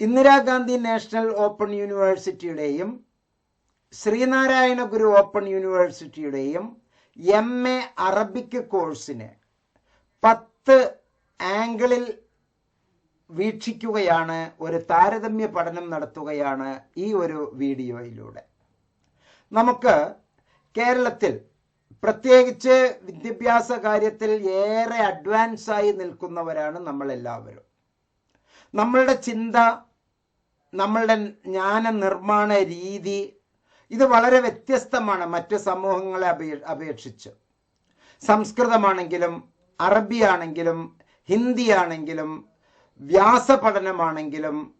Indira Gandhi national open യൂണിവേഴ്സിറ്റിയുടെയും Sree Narayana Guru open യൂണിവേഴ്സിറ്റിയുടെയും M A Arabic കോഴ്സിന് പത്ത് ആംഗിളിൽ വീക്ഷിക്കുകയാണ് ഒരു താരതമ്യ പഠനം നടത്തുകയാണ് ഈ ഒരു വീഡിയോയിലൂടെ. നമുക്ക് കേരളത്തിൽ പ്രത്യേകിച്ച് വിദ്യാഭ്യാസ കാര്യത്തിൽ ഏറെ അഡ്വാൻസായി നിൽക്കുന്നവരാണ് നമ്മൾ എല്ലാവരും നമ്മളുടെ ചിന്ത നമ്മളുടെ ജ്ഞാന നിർമ്മാണ രീതി ഇത് വളരെ വ്യത്യസ്തമാണ് മറ്റു സമൂഹങ്ങളെ അപേ അപേക്ഷിച്ച്. സംസ്കൃതമാണെങ്കിലും അറബിയാണെങ്കിലും ഹിന്ദിയാണെങ്കിലും വ്യാസപഠനമാണെങ്കിലും ആണെങ്കിലും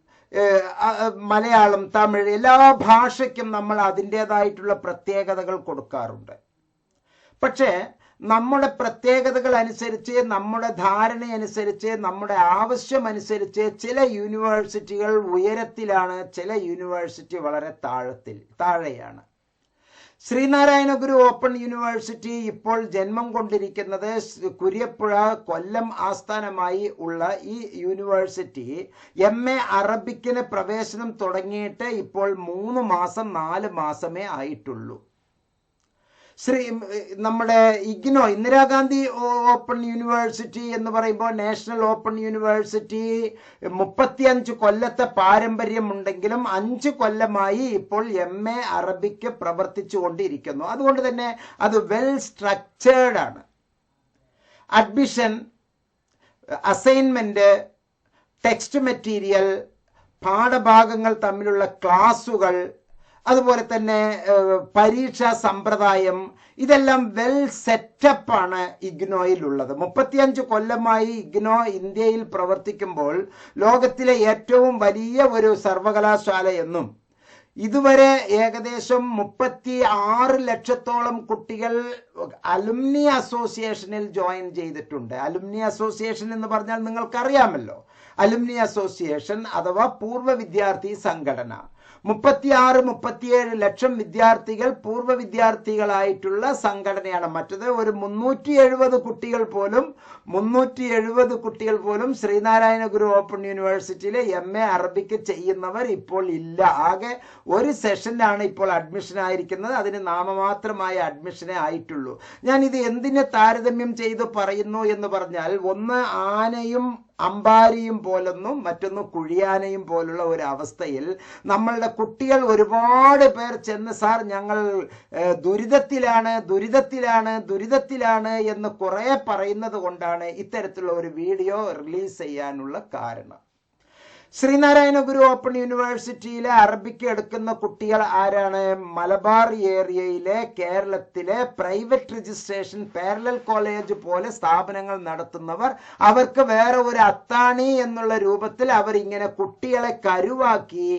അ- മലയാളം തമിഴ് എല്ലാ ഭാഷയ്ക്കും നമ്മൾ അതിന്റെതായിട്ടുള്ള പ്രത്യേകതകൾ കൊടുക്കാറുണ്ട്. പക്ഷേ നമ്മുടെ പ്രത്യേകതകൾ അനുസരിച്ച് നമ്മുടെ ധാരണ അനുസരിച്ച് നമ്മുടെ ആവശ്യം അനുസരിച്ച് ചില യൂണിവേഴ്സിറ്റികൾ ഉയരത്തിലാണ് ചില യൂണിവേഴ്സിറ്റി വളരെ താഴത്തിൽ താഴെയാണ്. ശ്രീനാരായണ ഗുരു ഓപ്പൺ യൂണിവേഴ്സിറ്റി ഇപ്പോൾ ജന്മം കൊണ്ടിരിക്കുന്നത് കുര്യപ്പുഴ കൊല്ലം ആസ്ഥാനമായി ഉള്ള ഈ യൂണിവേഴ്സിറ്റി എം എ അറബിക്കിന് പ്രവേശനം തുടങ്ങിയിട്ട് ഇപ്പോൾ മൂന്ന് മാസം നാല് മാസമേ ആയിട്ടുള്ളൂ. ശ്രീ നമ്മുടെ ഇഗ്നോ ഇന്ദിരാഗാന്ധി ഓപ്പൺ യൂണിവേഴ്സിറ്റി എന്ന് പറയുമ്പോൾ നാഷണൽ ഓപ്പൺ യൂണിവേഴ്സിറ്റി മുപ്പത്തിയഞ്ച് കൊല്ലത്തെ പാരമ്പര്യമുണ്ടെങ്കിലും അഞ്ച് കൊല്ലമായി ഇപ്പോൾ എം എ അറബിക്ക് പ്രവർത്തിച്ചു കൊണ്ടിരിക്കുന്നു അതുകൊണ്ട് തന്നെ അത് വെൽ സ്ട്രക്ചേർഡ് ആണ്. അഡ്മിഷൻ അസൈൻമെന്റ് ടെക്സ്റ്റ് മെറ്റീരിയൽ പാഠഭാഗങ്ങൾ തമ്മിലുള്ള ക്ലാസുകൾ അതുപോലെ തന്നെ പരീക്ഷാ സമ്പ്രദായം ഇതെല്ലാം വെൽ സെറ്റപ്പ് സെറ്റപ്പാണ് ഇഗ്നോയിലുള്ളത്. മുപ്പത്തിയഞ്ച് കൊല്ലമായി ഇഗ്നോ ഇന്ത്യയിൽ പ്രവർത്തിക്കുമ്പോൾ ലോകത്തിലെ ഏറ്റവും വലിയ ഒരു സർവകലാശാല എന്നും ഇതുവരെ ഏകദേശം മുപ്പത്തി ആറ് ലക്ഷത്തോളം കുട്ടികൾ അലുമിനി അസോസിയേഷനിൽ ജോയിൻ ചെയ്തിട്ടുണ്ട്. അലുമിനി അസോസിയേഷൻ എന്ന് പറഞ്ഞാൽ നിങ്ങൾക്കറിയാമല്ലോ. അലുമിനി അസോസിയേഷൻ അഥവാ പൂർവ വിദ്യാർത്ഥി സംഘടന. മുപ്പത്തിയാറ് മുപ്പത്തിയേഴ് ലക്ഷം വിദ്യാർത്ഥികൾ പൂർവ വിദ്യാർത്ഥികളായിട്ടുള്ള സംഘടനയാണ്. മറ്റത് ഒരു മുന്നൂറ്റി എഴുപത് കുട്ടികൾ പോലും മുന്നൂറ്റി എഴുപത് കുട്ടികൾ പോലും ശ്രീനാരായണ ഗുരു ഓപ്പൺ യൂണിവേഴ്സിറ്റിയിലെ എം എ അറബിക്ക് ചെയ്യുന്നവർ ഇപ്പോൾ ഇല്ല. ആകെ ഒരു സെഷനിലാണ് ഇപ്പോൾ അഡ്മിഷൻ ആയിരിക്കുന്നത്. അതിന് നാമമാത്രമായ അഡ്മിഷനേ ആയിട്ടുള്ളൂ. ഞാൻ ഇത് എന്തിനെ താരതമ്യം ചെയ്ത് പറയുന്നു എന്ന് പറഞ്ഞാൽ ഒന്ന് ആനയും അമ്പാരിയും പോലൊന്നും മറ്റൊന്ന് കുഴിയാനയും പോലുള്ള ഒരു അവസ്ഥയിൽ നമ്മളുടെ കുട്ടികൾ ഒരുപാട് പേർ ചെന്ന് സാർ ഞങ്ങൾ ദുരിതത്തിലാണ് ദുരിതത്തിലാണ് ദുരിതത്തിലാണ് എന്ന് കുറെ പറയുന്നത് കൊണ്ടാണ് ഇത്തരത്തിലുള്ള ഒരു വീഡിയോ റിലീസ് ചെയ്യാനുള്ള കാരണം. ശ്രീനാരായണ ഗുരു ഓപ്പൺ യൂണിവേഴ്സിറ്റിയിലെ അറബിക്ക് എടുക്കുന്ന കുട്ടികൾ ആരാണ്? മലബാർ ഏരിയയിലെ കേരളത്തിലെ പ്രൈവറ്റ് രജിസ്ട്രേഷൻ പാരലൽ കോളേജ് പോലെ സ്ഥാപനങ്ങൾ നടത്തുന്നവർ അവർക്ക് വേറെ ഒരു അത്താണി എന്നുള്ള രൂപത്തിൽ അവർ ഇങ്ങനെ കുട്ടികളെ കരുവാക്കി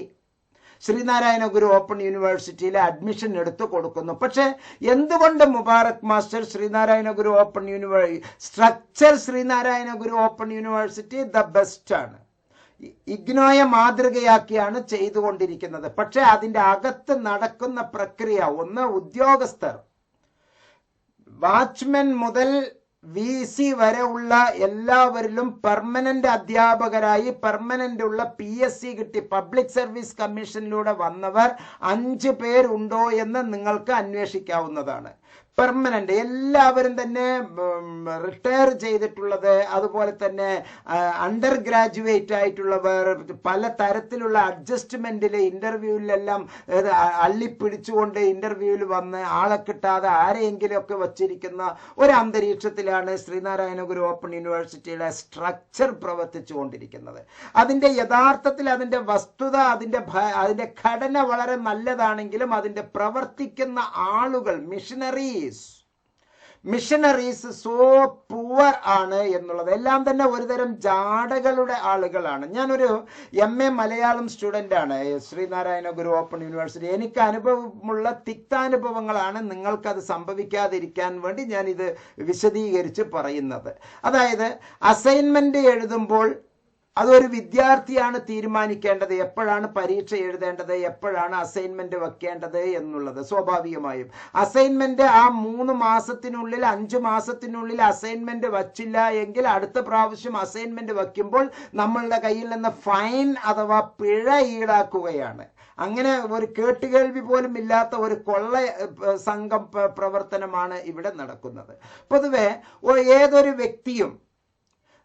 ശ്രീനാരായണ ഗുരു ഓപ്പൺ യൂണിവേഴ്സിറ്റിയിൽ അഡ്മിഷൻ എടുത്തു കൊടുക്കുന്നു. പക്ഷേ എന്തുകൊണ്ട് Mubarak master Sree Narayana Guru open university structure Sree Narayana Guru open university the best ആണ് ഇഗ്നോയെ മാതൃകയാക്കിയാണ് ചെയ്തുകൊണ്ടിരിക്കുന്നത്. പക്ഷെ അതിന്റെ അകത്ത് നടക്കുന്ന പ്രക്രിയ ഒന്ന് ഉദ്യോഗസ്ഥർ. വാച്ച്മെൻ മുതൽ വി സി വരെ ഉള്ള എല്ലാവരിലും പെർമനന്റ് അധ്യാപകരായി പെർമനന്റ് ഉള്ള പി എസ് സി കിട്ടി. പബ്ലിക് സർവീസ് കമ്മീഷനിലൂടെ വന്നവർ അഞ്ച് പേരുണ്ടോ എന്ന് നിങ്ങൾക്ക് അന്വേഷിക്കാവുന്നതാണ്. പെർമനന്റ് എല്ലാവരും തന്നെ റിട്ടയർ ചെയ്തിട്ടുള്ളത് അതുപോലെ തന്നെ അണ്ടർ ഗ്രാജുവേറ്റ് ആയിട്ടുള്ളവർ പല തരത്തിലുള്ള അഡ്ജസ്റ്റ്മെന്റിൽ ഇന്റർവ്യൂവിലെല്ലാം അള്ളിപ്പിടിച്ചുകൊണ്ട് ഇന്റർവ്യൂവിൽ വന്ന് ആളെ കിട്ടാതെ ആരെയെങ്കിലും ഒക്കെ വച്ചിരിക്കുന്ന ഒരു അന്തരീക്ഷത്തിലാണ് ശ്രീനാരായണ ഗുരു ഓപ്പൺ യൂണിവേഴ്സിറ്റിയുടെ സ്ട്രക്ചർ പ്രവർത്തിച്ചു കൊണ്ടിരിക്കുന്നത് അതിന്റെ യഥാർത്ഥത്തിൽ അതിന്റെ വസ്തുത അതിന്റെ അതിന്റെ ഘടന വളരെ നല്ലതാണെങ്കിലും അതിന്റെ പ്രവർത്തിക്കുന്ന ആളുകൾ മിഷനറീസ് മിഷനറീസ് സോ പുവർ ആണ് എന്നുള്ളത്. എല്ലാം തന്നെ ഒരുതരം ജാടകളുടെ ആളുകളാണ്. ഞാനൊരു എം എ മലയാളം സ്റ്റുഡന്റ് ആണ്. Sree Narayana Guru open university. എനിക്ക് അനുഭവമുള്ള തിക്താനുഭവങ്ങളാണ് നിങ്ങൾക്കത് സംഭവിക്കാതിരിക്കാൻ വേണ്ടി ഞാനിത് വിശദീകരിച്ച് പറയുന്നത്. അതായത് അസൈൻമെന്റ് എഴുതുമ്പോൾ അതൊരു വിദ്യാർത്ഥിയാണ് തീരുമാനിക്കേണ്ടത്. എപ്പോഴാണ് പരീക്ഷ എഴുതേണ്ടത്? എപ്പോഴാണ് അസൈൻമെന്റ് വെക്കേണ്ടത് എന്നുള്ളത് സ്വാഭാവികമായും. അസൈൻമെന്റ് ആ മൂന്ന് മാസത്തിനുള്ളിൽ അഞ്ചു മാസത്തിനുള്ളിൽ അസൈൻമെന്റ് വച്ചില്ല എങ്കിൽ അടുത്ത പ്രാവശ്യം അസൈൻമെന്റ് വയ്ക്കുമ്പോൾ നമ്മളുടെ കയ്യിൽ നിന്ന് ഫൈൻ അഥവാ പിഴ ഈടാക്കുകയാണ്. അങ്ങനെ ഒരു കേട്ടുകേൾവി പോലും ഇല്ലാത്ത ഒരു കൊള്ള സംഘം പ്രവർത്തനമാണ് ഇവിടെ നടക്കുന്നത്. പൊതുവെ ഏതൊരു വ്യക്തിയും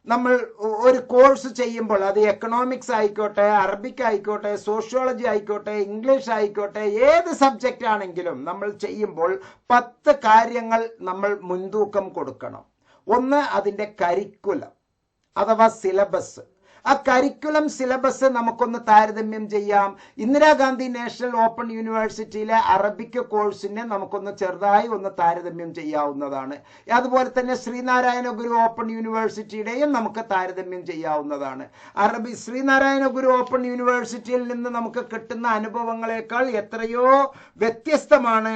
നമ്മൾ ഒരു കോഴ്സ് ചെയ്യുമ്പോൾ അത് എക്കണോമിക്സ് ആയിക്കോട്ടെ അറബിക് ആയിക്കോട്ടെ സോഷ്യോളജി ആയിക്കോട്ടെ ഇംഗ്ലീഷ് ആയിക്കോട്ടെ ഏത് സബ്ജക്റ്റ് ആണെങ്കിലും നമ്മൾ ചെയ്യുമ്പോൾ പത്ത് കാര്യങ്ങൾ നമ്മൾ മുൻതൂക്കം കൊടുക്കണം. ഒന്ന് അതിന്റെ കരിക്കുലം അഥവാ സിലബസ് ആ കരിക്കുലം സിലബസ് നമുക്കൊന്ന് താരതമ്യം ചെയ്യാം. ഇന്ദിരാഗാന്ധി നാഷണൽ ഓപ്പൺ യൂണിവേഴ്സിറ്റിയിലെ അറബിക് കോഴ്സിനെ നമുക്കൊന്ന് ചെറുതായി ഒന്ന് താരതമ്യം ചെയ്യാവുന്നതാണ്. അതുപോലെ തന്നെ ശ്രീനാരായണ ഗുരു ഓപ്പൺ യൂണിവേഴ്സിറ്റിയുടെയും നമുക്ക് താരതമ്യം ചെയ്യാവുന്നതാണ്. അറബി ശ്രീനാരായണ ഗുരു ഓപ്പൺ യൂണിവേഴ്സിറ്റിയിൽ നിന്ന് നമുക്ക് കിട്ടുന്ന അനുഭവങ്ങളെക്കാൾ എത്രയോ വ്യത്യസ്തമാണ്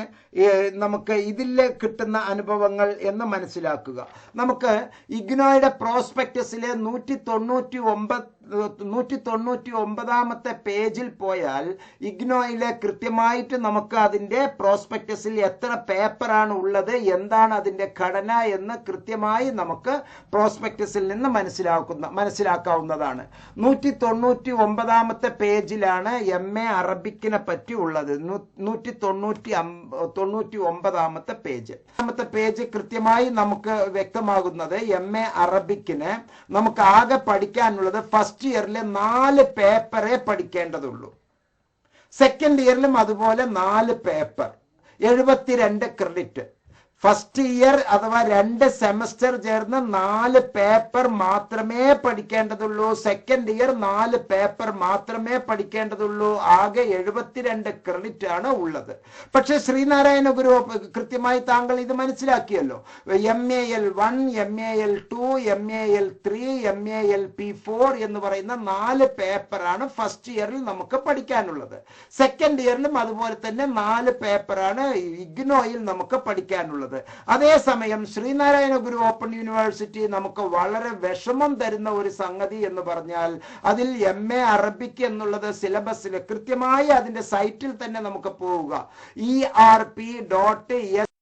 നമുക്ക് ഇതിൽ കിട്ടുന്ന അനുഭവങ്ങൾ എന്ന് മനസ്സിലാക്കുക. നമുക്ക് ഇഗ്നോയുടെ പ്രോസ്പെക്ടസിലെ നൂറ്റി തൊണ്ണൂറ്റി ഒമ്പത് നൂറ്റി തൊണ്ണൂറ്റി ഒമ്പതാമത്തെ പേജിൽ പോയാൽ ഇഗ്നോയിലെ കൃത്യമായിട്ട് നമുക്ക് അതിന്റെ പ്രോസ്പെക്ടസിൽ എത്ര പേപ്പറാണ് ഉള്ളത് എന്താണ് അതിന്റെ ഘടന എന്ന് കൃത്യമായി നമുക്ക് പ്രോസ്പെക്ടസിൽ നിന്ന് മനസ്സിലാക്കുന്ന മനസ്സിലാക്കാവുന്നതാണ്. നൂറ്റി തൊണ്ണൂറ്റി ഒമ്പതാമത്തെ പേജിലാണ് എം എ അറബിക്കിനെ പറ്റി ഉള്ളത്. നൂറ്റി തൊണ്ണൂറ്റി തൊണ്ണൂറ്റി ഒമ്പതാമത്തെ പേജ്. ഒന്നാമത്തെ പേജ് കൃത്യമായി നമുക്ക് വ്യക്തമാകുന്നത് എം എ അറബിക്കിന് നമുക്ക് ആകെ പഠിക്കാനുള്ളത് ഫസ്റ്റ് ഇയറിലെ നാല് പേപ്പറേ പഠിക്കേണ്ടതുള്ളൂ. സെക്കൻഡ് ഇയറിലും അതുപോലെ നാല് പേപ്പർ. എഴുപത്തിരണ്ട് ക്രെഡിറ്റ് ഫസ്റ്റ് ഇയർ അഥവാ രണ്ട് സെമസ്റ്റർ ചേർന്ന് നാല് പേപ്പർ മാത്രമേ പഠിക്കേണ്ടതുള്ളൂ. സെക്കൻഡ് ഇയർ നാല് പേപ്പർ മാത്രമേ പഠിക്കേണ്ടതുള്ളൂ. ആകെ എഴുപത്തിരണ്ട് ക്രെഡിറ്റ് ആണ് ഉള്ളത്. പക്ഷെ ശ്രീനാരായണ ഗുരു കൃത്യമായി താങ്കൾ ഇത് മനസ്സിലാക്കിയല്ലോ. M A L one M A L two M A L three M A L P four എന്ന് പറയുന്ന നാല് പേപ്പറാണ് ഫസ്റ്റ് ഇയറിൽ നമുക്ക് പഠിക്കാനുള്ളത്. സെക്കൻഡ് ഇയറിലും അതുപോലെ തന്നെ നാല് പേപ്പറാണ് ഇഗ്നോയിൽ നമുക്ക് പഠിക്കാനുള്ളത്. അതേസമയം ശ്രീനാരായണ ഗുരു ഓപ്പൺ യൂണിവേഴ്സിറ്റി നമുക്ക് വളരെ വിഷമം തരുന്ന ഒരു സംഗതി എന്ന് പറഞ്ഞാൽ അതിൽ എം എ അറബിക് എന്നുള്ളത് സിലബസിൽ കൃത്യമായി അതിന്റെ സൈറ്റിൽ തന്നെ നമുക്ക് പോവുക. E R P dot S